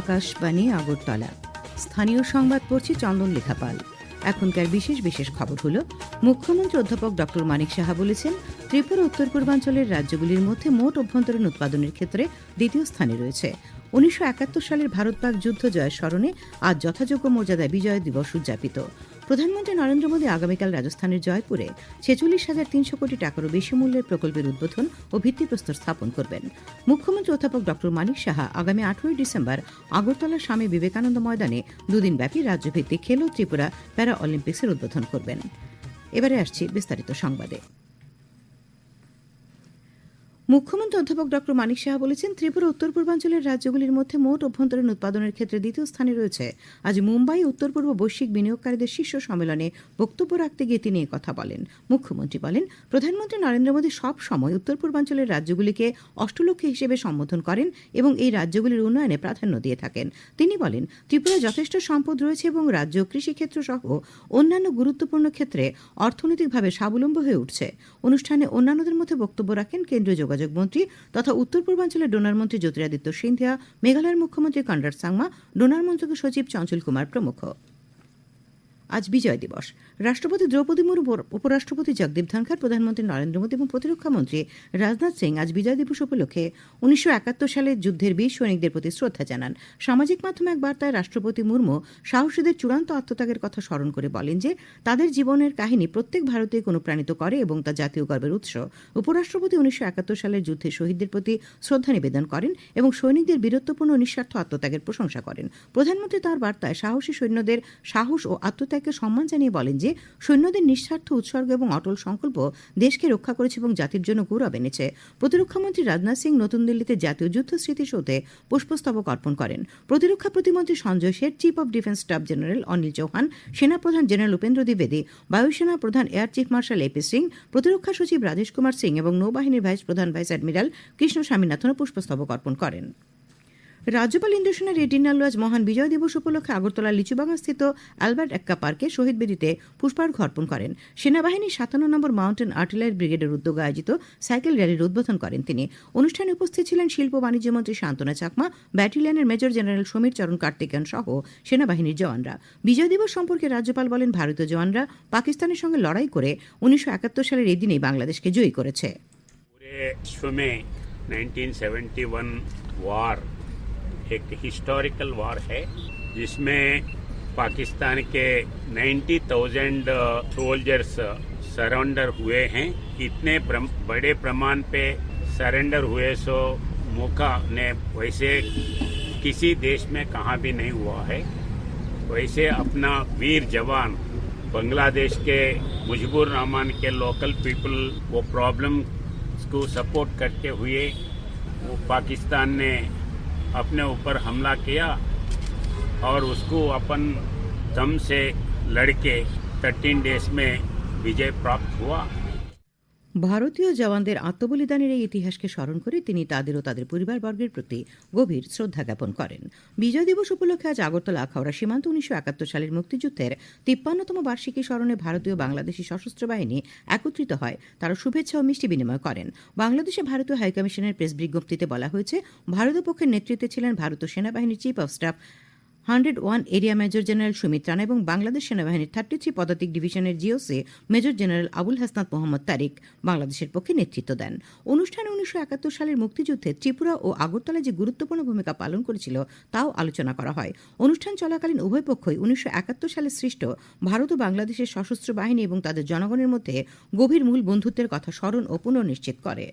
আকাশবাণী আগরতলা। স্থানীয় সংবাদ পড়ছি চন্দন লেখাপাল। এখনকার বিশেষ বিশেষ খবর হল, মুখ্যমন্ত্রী অধ্যাপক ডক্টর মানিক সাহা বলেছেন, ত্রিপুরা উত্তর পূর্বাঞ্চলের রাজ্যগুলির মধ্যে মোট অভ্যন্তরীণ উৎপাদনের ক্ষেত্রে দ্বিতীয় স্থানে রয়েছে। উনিশশো একাত্তর সালের ভারত পাক যুদ্ধ জয়ের স্মরণে আজ যথাযোগ্য মর্যাদায় বিজয় দিবস উদযাপিত। প্রধানমন্ত্রী নরেন্দ্র মোদী আগামীকাল রাজস্থানের জয়পুরে ছেচল্লিশ হাজার তিনশো কোটি টাকারও বেশি মূল্যের প্রকল্পের উদ্বোধন ও ভিত্তিপ্রস্তর স্থাপন করবেন। মুখ্যমন্ত্রী অধ্যাপক ড. মানিক সাহা আগামী আঠেরোই ডিসেম্বর আগরতলা স্বামী বিবেকানন্দ ময়দানে দুদিনব্যাপী রাজ্যভিত্তিক খেলো ত্রিপুরা প্যারা অলিম্পিক্সের উদ্বোধন করবেন। এবারে আসছি বিস্তারিত সংবাদে। মুখ্যমন্ত্রী অধ্যাপক ড মানিক সাহা বলেছেন, ত্রিপুরা উত্তর পূর্বাঞ্চলের রাজ্যগুলির মধ্যে মোট অভ্যন্তরীণ উৎপাদনের ক্ষেত্রে দ্বিতীয় স্থানে রয়েছে। আজ মুম্বাই, উত্তর পূর্ব বৈশ্বিক বিনিয়োগকারীদের শীর্ষ সম্মেলনে বক্তব্য রাখতে গিয়ে তিনি কথা বলেন। মুখ্যমন্ত্রী বলেন, প্রধানমন্ত্রী নরেন্দ্র মোদী সব সময় উত্তর পূর্বাঞ্চলের রাজ্যগুলিকে অষ্টলক্ষ্মী হিসেবে সম্বোধন করেন এবং এই রাজ্যগুলির উন্নয়নে প্রাধান্য দিয়ে থাকেন। তিনি বলেন ত্রিপুরা যথেষ্ট সম্পদ রয়েছে এবং রাজ্য কৃষিক্ষেত্র সহ অন্যান্য গুরুত্বপূর্ণ ক্ষেত্রে অর্থনৈতিকভাবে স্বাবলম্বী হয়ে উঠছে। অনুষ্ঠানে অন্যান্যদের মধ্যে বক্তব্য রাখেন কেন্দ্রীয় মন্ত্রী তথা উত্তর পূর্বাঞ্চলের ডোনার মন্ত্রী জ্যোতিরাদিত্য সিন্ধিয়া, মেঘালয়ের মুখ্যমন্ত্রী কনরাড সাংমা, ডোনার মন্ত্রকের সচিব চঞ্চল কুমার প্রমুখ। আজ বিজয় দিবস। রাষ্ট্রপতি দ্রৌপদী মুর্মু, উপরাষ্ট্রপতি জগদীপ ধনখড়, প্রধানমন্ত্রী নরেন্দ্র মোদী এবং প্রতিরক্ষা মন্ত্রী রাজনাথ সিং আজ বিজয় দিবস উপলক্ষে উনিশশো একাত্তর সালে যুদ্ধের বীর সৈনিকদের প্রতি শ্রদ্ধা জানান। সামাজিক মাধ্যমে এক বার্তায় রাষ্ট্রপতি মুর্মু সাহসীদের চূড়ান্ত আত্মত্যাগের কথা স্মরণ করে বলেন যে, তাদের জীবনের কাহিনী প্রত্যেক ভারতীয়কে অনুপ্রাণিত করে এবং তা জাতীয় গর্বের উৎস। উপরাষ্ট্রপতি উনিশশো একাত্তর সালের যুদ্ধে শহীদদের প্রতি শ্রদ্ধা নিবেদন করেন এবং সৈনিকদের বীরত্বপূর্ণ নিঃস্বার্থ আত্মত্যাগের প্রশংসা করেন। প্রধানমন্ত্রী তাঁর বার্তায় সাহসী সৈন্যদের সাহস ও আত্মত্যাগকে সম্মান জানিয়ে বলেন যে সৈন্যদের নিঃস্বার্থ উৎসর্গ এবং অটল সংকল্প দেশকে রক্ষা করেছে এবং জাতির জন্য গৌরব এনেছে। প্রতিরক্ষামন্ত্রী রাজনাথ সিং নতুন দিল্লিতে জাতীয় যুদ্ধ স্মৃতিসৌধে পুষ্পস্তবক অর্পণ করেন। প্রতিরক্ষা প্রতিমন্ত্রী Sanjay Seth chief of defence staff general Anil Chauhan, সেনাপ্রধান জেনারেল উপেন্দ্র দ্বিবেদী, বায়ুসেনা প্রধান air chief marshal AP Singh প্রতিরক্ষা সচিব রাজেশ কুমার সিং এবং নৌবাহিনীর ভাইস প্রধান ভাইস অ্যাডমিরাল কৃষ্ণ স্বামীনাথনও পুষ্পস্তবক অর্পণ করেন। রাজ্যপাল ইন্দ্রসেনা রেড্ডি নাল্লু আজ মহান বিজয় দিবস উপলক্ষে আগরতলা লিচুবাগান স্থিত অ্যালবার্ট এক্কা পার্কে শহীদ বেদিতে পুষ্পার্ঘ্য অর্পণ করেন সেনাবাহিনীর সাতান্ন নম্বর মাউন্টেন আর্টিলারি ব্রিগেডের উদ্যোগে আয়োজিত সাইকেল র্যালির উদ্বোধন করেন তিনি অনুষ্ঠানে উপস্থিত ছিলেন শিল্প বাণিজ্য মন্ত্রী শান্তনা চাকমা ব্যাটালিয়নের মেজর জেনারেল সমীর চরণ কার্তিকেয়ন সহ সেনাবাহিনীর জওয়ানরা বিজয় দিবস সম্পর্কে রাজ্যপাল বলেন ভারতীয় জওয়ানরা পাকিস্তানের সঙ্গে লড়াই করে উনিশশো একাত্তর সালের এই দিনেই বাংলাদেশকে জয়ী করেছে पूरे विश्व में 1971 वार एक हिस्टोरिकल वार है जिसमें पाकिस्तान के 90,000 सोल्जर्स सरेंडर हुए हैं। इतने प्रम, बड़े प्रमाण पे सरेंडर हुए सो मौका ने वैसे किसी देश में कहाँ भी नहीं हुआ है। वैसे अपना वीर जवान बांग्लादेश के मुजबुर रहमान के लोकल पीपल वो प्रॉब्लम को सपोर्ट करते हुए वो पाकिस्तान ने अपने ऊपर हमला किया और उसको अपन दम से लड़के 13 डेज़ में विजय प्राप्त हुआ। ভারতীয় জওয়ানদের আত্মবলিদানের এই ইতিহাসকে স্মরণ করে তিনি তাদের ও তাদের পরিবারবর্গের প্রতি গভীর শ্রদ্ধা জ্ঞাপন করেন। বিজয় দিবস উপলক্ষে আজ আগরতলা আখাউড়া সীমান্ত উনিশশো একাত্তর সালের মুক্তিযুদ্ধের তিপ্পান্নতম বার্ষিকী স্মরণে ভারতীয় বাংলাদেশি সশস্ত্র বাহিনী একত্রিত হয়। তারা শুভেচ্ছা ও মিষ্টি বিনিময় করেন। বাংলাদেশে ভারতীয় হাইকমিশনের প্রেস বিজ্ঞপ্তিতে বলা হয়েছে ভারতীয় পক্ষের নেতৃত্বে ছিলেন ভারতীয় সেনাবাহিনীর chief of staff hundred one area major general Sumit Rana এবং বাংলাদেশ সেনাবাহিনীর থার্টি থ্রি পদাতিক ডিভিশনের GOC major general Abul Hasnat Mohammad Tariq বাংলাদেশের পক্ষে নেতৃত্ব দেন। অনুষ্ঠানে উনিশশো একাত্তর সালের মুক্তিযুদ্ধে ত্রিপুরা ও আগরতলা যে গুরুত্বপূর্ণ ভূমিকা পালন করেছিল, তাও আলোচনা করা হয়। অনুষ্ঠান চলাকালীন উভয় পক্ষই উনিশশো একাত্তর সালে সৃষ্ট ভারত ও বাংলাদেশের সশস্ত্র বাহিনী এবং তাদের জনগণের মধ্যে গভীর মূল বন্ধুত্বের কথা স্মরণ ও পুনর্নিশ্চিত করে।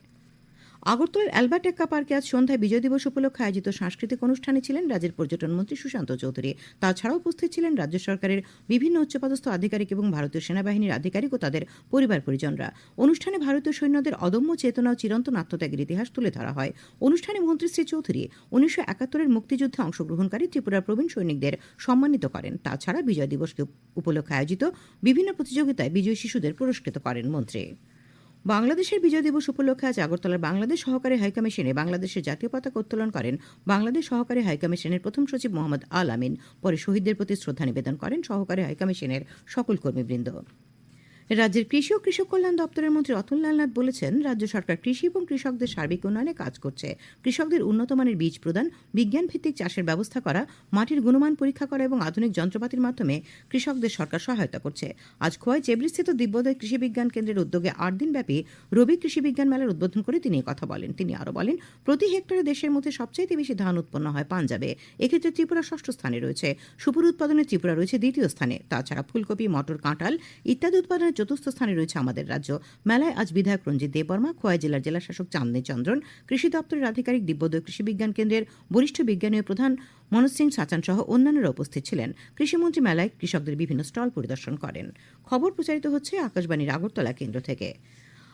আগরতলার অ্যালবার্ট এক্কা পার্কে আজ সন্ধ্যায় বিজয় দিবস উপলক্ষে আয়োজিত সাংস্কৃতিক অনুষ্ঠানে ছিলেন রাজ্যের পর্যটন মন্ত্রী সুশান্ত চৌধুরী। তাছাড়াও উপস্থিত ছিলেন রাজ্য সরকারের বিভিন্ন উচ্চপদস্থ আধিকারিক এবং ভারতীয় সেনাবাহিনীর আধিকারিক ও তাদের পরিবার পরিজনরা। অনুষ্ঠানে ভারতীয় সৈন্যদের অদম্য চেতনা ও চিরন্তন আত্মত্যাগের ইতিহাস তুলে ধরা হয়। অনুষ্ঠানে মন্ত্রী শ্রী চৌধুরী উনিশশো একাত্তরের মুক্তিযুদ্ধে অংশগ্রহণকারী ত্রিপুরার প্রবীণ সৈনিকদের সম্মানিত করেন। তাছাড়া বিজয় দিবসকে উপলক্ষে আয়োজিত বিভিন্ন প্রতিযোগিতায় বিজয়ী শিশুদের পুরস্কৃত করেন মন্ত্রী। বাংলাদেশের বিজয় দিবস উপলক্ষে আজ আগরতলার বাংলাদেশ সহকারী হাইকমিশনে বাংলাদেশের জাতীয় পতাকা উত্তোলন করেন বাংলাদেশ সহকারী হাইকমিশনের প্রথম সচিব মোহাম্মদ আল আমিন। পরে শহীদদের প্রতি শ্রদ্ধা নিবেদন করেন সহকারী হাইকমিশনের সকল কর্মীবৃন্দ। রাজ্যের কৃষি ও কৃষক কল্যাণ দপ্তরের মন্ত্রী অতুল লালনাথ বলেছেন, রাজ্য সরকার কৃষি এবং কৃষকদের সার্বিক উন্নয়নে কাজ করছে। কৃষকদের উন্নত মানের বীজ প্রদান বিজ্ঞান ভিত্তিক চাষের ব্যবস্থা করা, মাটির গুণমান পরীক্ষা করা এবং আধুনিক যন্ত্রপাতির মাধ্যমে কৃষকদের সরকার সহায়তা করছে। আজ খোয়াই চেবরিস্থিত দিব্যোদয় কৃষি বিজ্ঞান কেন্দ্রের উদ্যোগে আট দিনব্যাপী রবি কৃষি বিজ্ঞান মেলার উদ্বোধন করে তিনি কথা বলেন। তিনি আরও বলেন, প্রতি হেক্টরে দেশের মধ্যে সবচাইতে বেশি ধান উৎপন্ন হয় পাঞ্জাবে। এক্ষেত্রে ত্রিপুরা ষষ্ঠ স্থানে রয়েছে। সুপুর উৎপাদনে ত্রিপুরা রয়েছে দ্বিতীয় স্থানে। তাছাড়া ফুলকপি, মটর, কাঁঠাল ইত্যাদি উৎপাদনে চতুর্থ স্থানে রয়েছে আমাদের রাজ্য। মেলায় আজ বিধায়ক রঞ্জিত দেববর্মা খোয়াই জেলার জেলাশাসক চাঁদনী চন্দ্রন, কৃষি দপ্তরের আধিকারিক দিব্যোদয় কৃষি বিজ্ঞান কেন্দ্রের বরিষ্ঠ বিজ্ঞানী ও প্রধান মনোজ সিং সাচান সহ অন্যান্যরা উপস্থিত ছিলেন। কৃষিমন্ত্রী মেলায় কৃষকদের বিভিন্ন স্টল পরিদর্শন করেন। খবর প্রচারিত হচ্ছে আকাশবাণীর আগরতলা কেন্দ্র থেকে।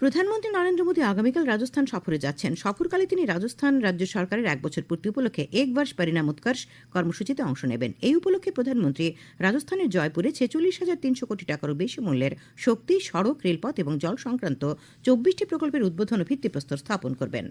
প্রধানমন্ত্রী নরেন্দ্র মোদী আগামীকাল রাজস্থান সফরে যাচ্ছেন। সফরকালে তিনি রাজস্থান রাজ্য সরকারের এক বছর পূর্তি উপলক্ষে এক বার্ষ পরিণাম উৎকর্ষ কর্মসূচিতে অংশ নেবেন। এই উপলক্ষে প্রধানমন্ত্রী রাজস্থানের জয়পুরে ছেচল্লিশ হাজার তিনশো কোটি টাকারও বেশি মূল্যের শক্তি, সড়ক, রেলপথ এবং জল সংক্রান্ত চব্বিশটি প্রকল্পের উদ্বোধন ও ভিত্তিপ্রস্তর স্থাপন করবেন।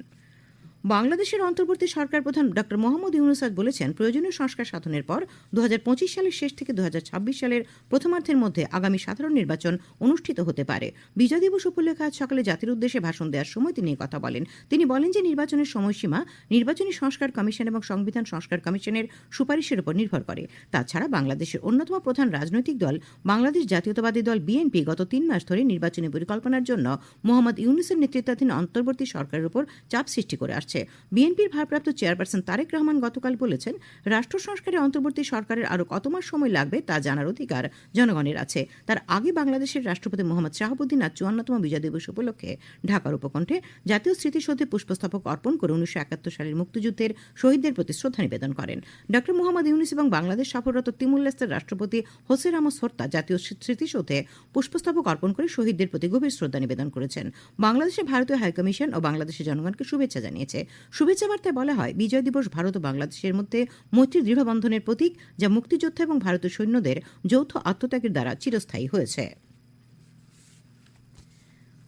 বাংলাদেশের অন্তর্বর্তী সরকার প্রধান ড মোহাম্মদ ইউনুস আজ বলেছেন, প্রয়োজনীয় সংস্কার সাধনের পর দু হাজার পঁচিশ সালের শেষ থেকে দু হাজার ছাব্বিশ সালের প্রথমার্ধের মধ্যে আগামী সাধারণ নির্বাচন অনুষ্ঠিত হতে পারে। বিজয় দিবস উপলক্ষে আজ সকালে জাতির উদ্দেশ্যে ভাষণ দেওয়ার সময় তিনি কথা বলেন। তিনি বলেন যে নির্বাচনের সময়সীমা নির্বাচনী সংস্কার কমিশন এবং সংবিধান সংস্কার কমিশনের সুপারিশের উপর নির্ভর করে। তাছাড়া বাংলাদেশের অন্যতম প্রধান রাজনৈতিক দল বাংলাদেশ জাতীয়তাবাদী দল বিএনপি গত তিন মাস ধরে নির্বাচনী পরিকল্পনার জন্য মোহাম্মদ ইউনুসের নেতৃত্বাধীন অন্তর্বর্তী সরকারের উপর চাপ সৃষ্টি করে আসছে। বিএনপির ভারপ্রাপ্ত চেয়ারপারসন তারেক রহমান গতকাল বলেছেন, রাষ্ট্র সংস্কারে অন্তর্বর্তী সরকারের আরও কত মাস সময় লাগবে তা জানার অধিকার জনগণের আছে। তার আগে বাংলাদেশের রাষ্ট্রপতি মোহাম্মদ শাহাবুদ্দিন আজ চুয়ান্নতম বিজয় দিবস উপলক্ষে ঢাকার উপকণ্ঠে জাতীয় স্মৃতিসৌধে পুষ্পস্তবক অর্পণ করে উনিশশো একাত্তর সালের মুক্তিযুদ্ধের শহীদদের প্রতি শ্রদ্ধা নিবেদন করেন। ড. মোহাম্মদ ইউনুস এবং বাংলাদেশ সফররত তিমুল্লেস্তের রাষ্ট্রপতি হোসে রামোস হত্যা জাতীয় স্মৃতিসৌধে পুষ্পস্তবক অর্পণ করে শহীদদের প্রতি গভীর শ্রদ্ধা নিবেদন করেছেন। বাংলাদেশে ভারতীয় হাইকমিশন ও বাংলাদেশের জনগণকে শুভেচ্ছা জানিয়েছে। শুভেচ্ছা বার্তায় বলা হয়, বিজয় দিবস ভারত ও বাংলাদেশের মধ্যে মৈত্রী দৃঢ়বন্ধনের প্রতীক যা মুক্তিযোদ্ধা এবং ভারতীয় সৈন্যদের যৌথ আত্মত্যাগের দ্বারা চিরস্থায়ী হয়েছে।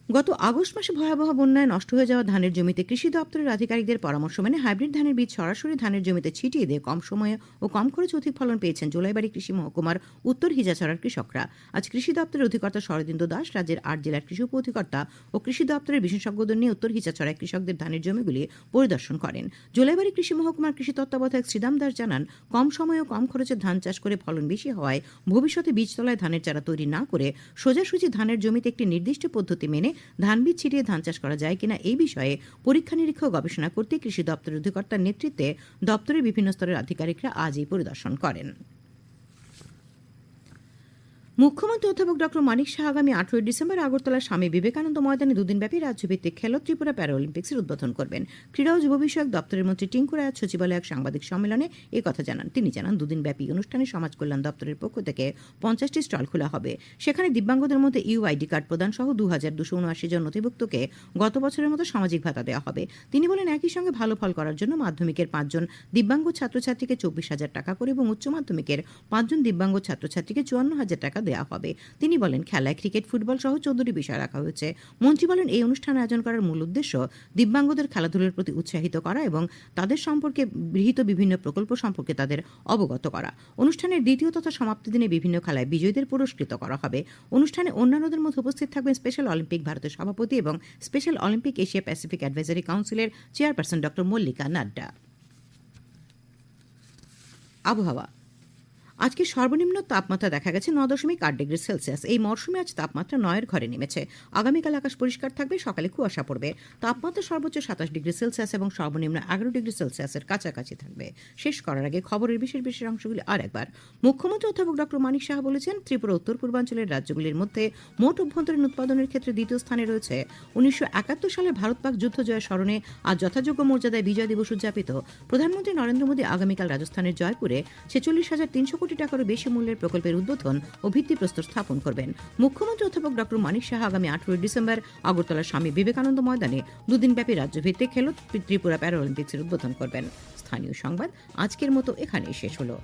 গত আগস্ট মাসে ভয়াবহ বন্যায় নষ্ট হয়ে যাওয়া ধানের জমিতে কৃষি দপ্তরের আধিকারিকদের পরামর্শ মেনে হাইব্রিড ধানের বীজ সরাসরি ধানের জমিতে ছিটিয়ে দিয়ে কম সময়ে ও কম খরচে অধিক ফলন পেয়েছেন জোলাইবাড়ি কৃষি মহকুমার উত্তর হিজাছড়ার কৃষকরা। আজ কৃষি দপ্তরের অধিকর্তা শরদিন্দু দাস রাজ্যের আট জেলার কৃষি উপ অধিকর্তা ও কৃষি দপ্তরের বিশেষজ্ঞদের নিয়ে উত্তর হিজাছড়ায় কৃষকদের ধানের জমিগুলি পরিদর্শন করেন। জোলাইবাড়ি কৃষি মহকুমার কৃষি তত্ত্বাবধায়ক শ্রীদাম দাস জানান, কম সময়ে ও কম খরচে ধান চাষ করে ফলন বেশি হওয়ায় ভবিষ্যতে বীজতলায় ধানের চারা তৈরি না করে সোজাসুজি ধানের জমিতে একটি নির্দিষ্ট পদ্ধতি মেনে ধান বীজ ছিটিয়ে ধান চাষ করা যায় কিনা এই বিষয়ে পরীক্ষা নিরীক্ষা গবেষণা করতে কৃষি দপ্তরের অধিকর্তার নেতৃত্বে দপ্তরের বিভিন্ন স্তরের আধিকারিকরা আজ এই পরিদর্শন করেন। মুখ্যমন্ত্রী অধ্যাপক ডক্টর মানিক শাহ আগামী আঠেরোই ডিসেম্বর আগরতলার স্বামী বিবেকানন্দ ময়দানে দুদিনব্যাপী রাজ্যভিত্তিক খেলো ত্রিপুরা প্যারা অলিম্পিক্সের উদ্বোধন করবেন। ক্রীড়া ও যুব বিষয়ক দপ্তরের মন্ত্রী টিঙ্কু রায় সচিবালয় এক সাংবাদিক সম্মেলনে এই কথা জানান। তিনি জানান, দুদিনব্যাপী অনুষ্ঠানে সমাজ কল্যাণ দপ্তরের পক্ষ থেকে পঞ্চাশটি স্টল খোলা হবে। সেখানে দিব্যাঙ্গদের মধ্যে ইউআইডি কার্ড প্রদান সহ দু হাজার দুশো উনআশি জন নথিভুক্তকে গত বছরের মতো সামাজিক ভাতা দেওয়া হবে। তিনি বলেন, একই সঙ্গে ভালো ফল করার জন্য মাধ্যমিকের পাঁচজন দিব্যাঙ্গ ছাত্রছাত্রীকে চব্বিশ হাজার টাকা করে এবং উচ্চ মাধ্যমিকের পাঁচজন দিব্যাঙ্গ ছাত্রছাত্রীকে চুয়ান্ন হাজার টাকা দেওয়া হবে। তিনি বলেন, খেলায় ক্রিকেট, ফুটবল সহ চোদ্দটি বিষয় রাখা হয়েছে। মন্ত্রী বলেন, এই অনুষ্ঠান আয়োজন করার মূল উদ্দেশ্য দিব্যাঙ্গদের খেলাধুলার প্রতি উৎসাহিত করা এবং তাদের সম্পর্কে গৃহীত বিভিন্ন প্রকল্প সম্পর্কে তাদের অবগত করা। অনুষ্ঠানের দ্বিতীয় তথা সমাপ্তি দিনে বিভিন্ন খেলায় বিজয়ীদের পুরস্কৃত করা হবে। অনুষ্ঠানে অন্যান্যদের মধ্যে উপস্থিত থাকবেন স্পেশাল অলিম্পিক ভারতের সভাপতি এবং special olympic Asia Pacific advisory কাউন্সিলের চেয়ারপারসন ডক্টর মল্লিকা নাড্ডা। আবহাওয়া আজকে সর্বনিম্ন তাপমাত্রা দেখা গেছে ন দশমিক আট ডিগ্রি সেলসিয়াস। এই মরশুমে আজ তাপমাত্রা নয়ের ঘরে নেমেছে। আগামীকাল আকাশ পরিষ্কার থাকবে, সকালে কুয়াশা পড়বে। তাপমাত্রা সর্বোচ্চ সাতাশ ডিগ্রি সেলসিয়াস এবং সর্বনিম্ন এগারো ডিগ্রি সেলসিয়াসের কাছাকাছি থাকবে। শেষ করার আগে খবরের বিশেষ বিশেষ অংশগুলি আর একবার মুখ্যমন্ত্রী অধ্যাপক ডক্টর মানিক সাহা বলেছেন, ত্রিপুরা উত্তর পূর্বাঞ্চলের রাজ্যগুলির মধ্যে মোট অভ্যন্তরীণ উৎপাদনের ক্ষেত্রে দ্বিতীয় স্থানে রয়েছে। উনিশশো একাত্তর সালে ভারত পাক যুদ্ধ জয়ের স্মরণে আজ যথাযোগ্য মর্যাদায় বিজয় দিবস উদযাপিত। প্রধানমন্ত্রী নরেন্দ্র মোদী আগামীকাল রাজস্থানের জয়পুরে ছেচল্লিশ হাজার তিনশো টাকারও বেশি মূল্যের প্রকল্পের উদ্বোধন ও ভিত্তিপ্রস্তর স্থাপন করবেন। মুখ্যমন্ত্রী অধ্যাপক ড মানিক সাহা আগামী আঠেরোই ডিসেম্বর আগরতলা স্বামী বিবেকানন্দ ময়দানে দুদিনব্যাপী রাজ্যভিত্তিক খেলো ত্রিপুরা প্যারা অলিম্পিক্সের উদ্বোধন করবেন। স্থানীয় সংবাদ আজকের মতো এখানেই শেষ হলো।